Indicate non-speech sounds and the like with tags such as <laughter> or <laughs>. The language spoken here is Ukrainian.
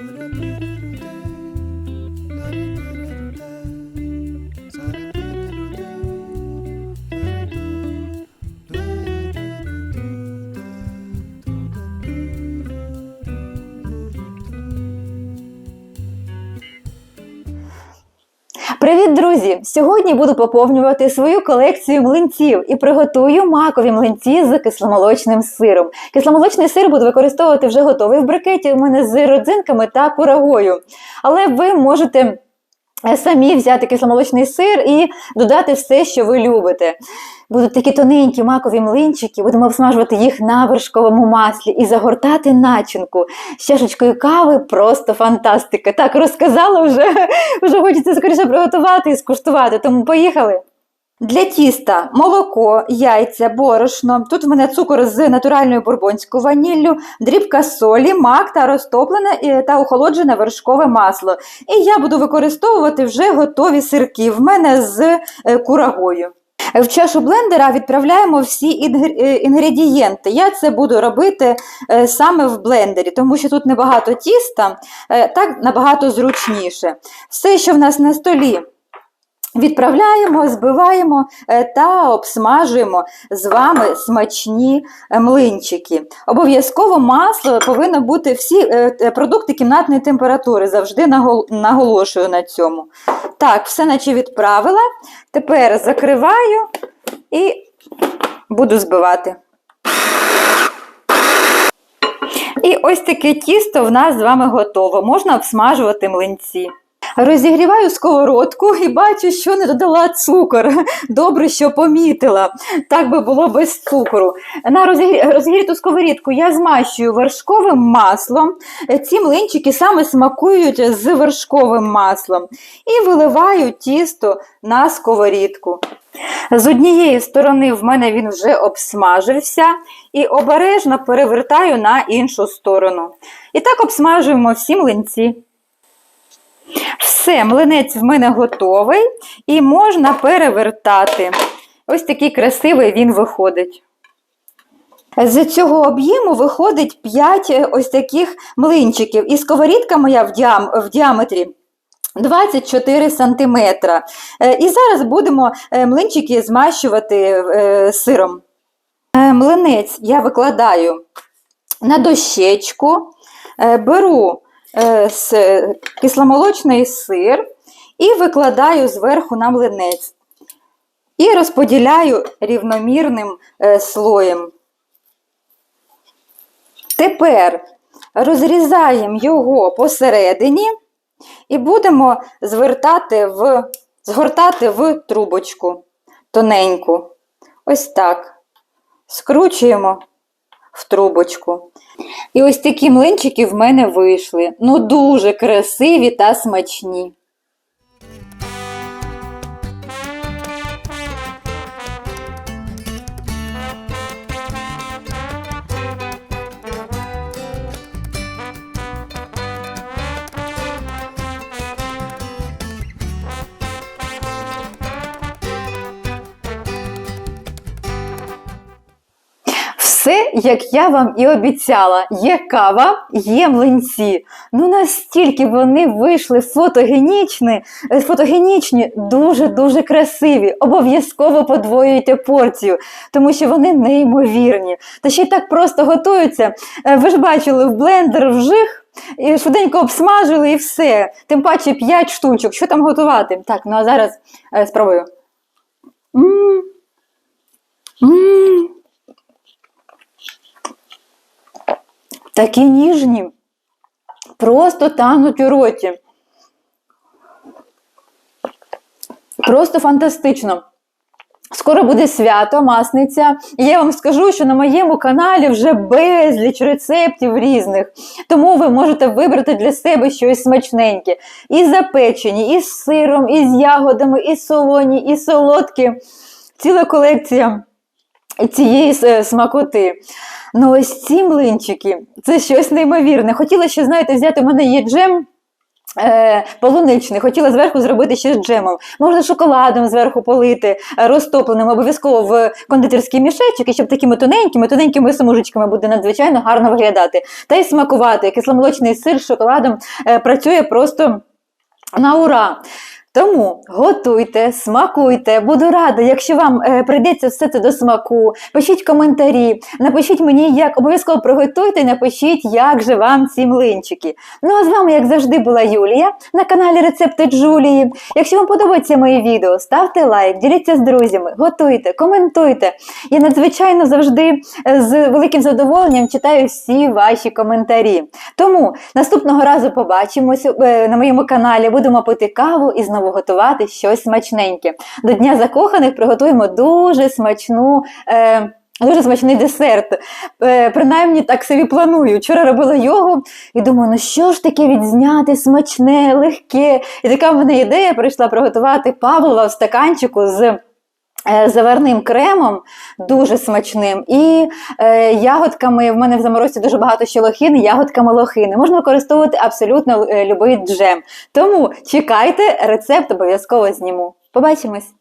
Thank you. Привіт, друзі! Сьогодні буду поповнювати свою колекцію млинців і приготую макові млинці з кисломолочним сиром. Кисломолочний сир буду використовувати вже готовий в брикеті. У мене з родзинками та курагою. Але ви можете. е, Самі взяти кисломолочний сир і додати все, що ви любите. Будуть такі тоненькі макові млинчики, будемо обсмажувати їх на вершковому маслі і загортати начинку з чашечкою кави. Просто фантастика. Так розказала вже, <laughs> вже хочеться скоріше приготувати і скуштувати. Тому поїхали. Для тіста молоко, яйця, борошно. Тут в мене цукор з натуральною бурбонською ваніллю, дрібка солі, мак та розтоплене е, та охолоджене вершкове масло. І я буду використовувати вже готові сирки. В мене з е, курагою. В чашу блендера відправляємо всі е, інгредієнти. Я це буду робити е, саме в блендері, тому що тут небагато тіста, е, так набагато зручніше. Все, що в нас на столі. Відправляємо, збиваємо е, та обсмажуємо з вами смачні е, млинчики. Обов'язково масло повинно бути всі е, продукти кімнатної температури. Завжди наголошую на цьому. Так, все наче відправила. Тепер закриваю і буду збивати. І ось таке тісто в нас з вами готово. Можна обсмажувати млинці. Розігріваю сковородку і бачу, що не додала цукор. Добре, що помітила. Так би було без цукру. На розігрі- розігріту сковорідку я змащую вершковим маслом. Ці млинчики саме смакують з вершковим маслом. І виливаю тісто на сковорідку. З однієї сторони в мене він вже обсмажився і обережно перевертаю на іншу сторону. І так обсмажуємо всі млинці. Все, млинець в мене готовий і можна перевертати. Ось такий красивий він виходить. З цього об'єму виходить 5 ось таких млинчиків. І сковорідка моя в, діам, в діаметрі 24 см. І зараз будемо е, млинчики змащувати е, сиром. Е, Млинець я викладаю на дощечку, е, беру е, кисломолочний сир і викладаю зверху на млинець. І розподіляю рівномірним е, слоєм. Тепер розрізаємо його посередині і будемо звертати в, згортати в трубочку тоненьку. Ось так. Скручуємо в трубочку. І ось такі млинчики в мене вийшли. Ну, дуже красиві та смачні. Все, як я вам і обіцяла, є кава, є млинці. Ну настільки вони вийшли фотогенічні, е, фотогенічні, дуже-дуже красиві. Обов'язково подвоюйте порцію, тому що вони неймовірні. Та ще й так просто готуються. Е, Ви ж бачили в блендер вжих. І швиденько обсмажили і все. Тим паче 5 штучок. Що там готувати? Так, ну а зараз е, спробую. М. М. Такі ніжні, просто тануть у роті. Просто фантастично. Скоро буде свято, масниця. І я вам скажу, що на моєму каналі вже безліч рецептів різних. Тому ви можете вибрати для себе щось смачненьке. І запечені, і з сиром, і з ягодами, і солоні, і солодкі. Ціла колекція цієї е, смакоти. Ну, ось ці млинчики, це щось неймовірне. Хотіла ще, знаєте, взяти, у мене є джем Е, полуничний, хотіла зверху зробити ще з джемом. Можна шоколадом зверху полити, е, розтопленим, обов'язково в кондитерський мішечок, і щоб такими тоненькими, тоненькими смужечками буде надзвичайно гарно виглядати. Та й смакувати. Кисломолочний сир з шоколадом е, працює просто на ура. Тому готуйте, смакуйте. Буду рада, якщо вам е, прийдеться все це до смаку. Пишіть коментарі, напишіть мені, як обов'язково приготуйте і напишіть, як же вам ці млинчики. Ну а з вами, як завжди, була Юлія на каналі Рецепти Джулії. Якщо вам подобається моє відео, ставте лайк, діліться з друзями, готуйте, коментуйте. Я надзвичайно завжди е, з великим задоволенням читаю всі ваші коментарі. Тому наступного разу побачимось е, на моєму каналі. Будемо пити каву і знову готувати щось смачненьке. До Дня закоханих приготуємо дуже смачну. Е, Дуже смачний десерт. Е, принаймні так собі планую. Вчора робила йогу і думаю, ну що ж таке відзняти смачне, легке. І така в мене ідея прийшла приготувати Павлова в стаканчику з е, заварним кремом, дуже смачним, і е, ягодками. В мене в заморозці дуже багато щелохини, ягодками лохини. Можна використовувати абсолютно е, любий джем. Тому чекайте, рецепт обов'язково зніму. Побачимось!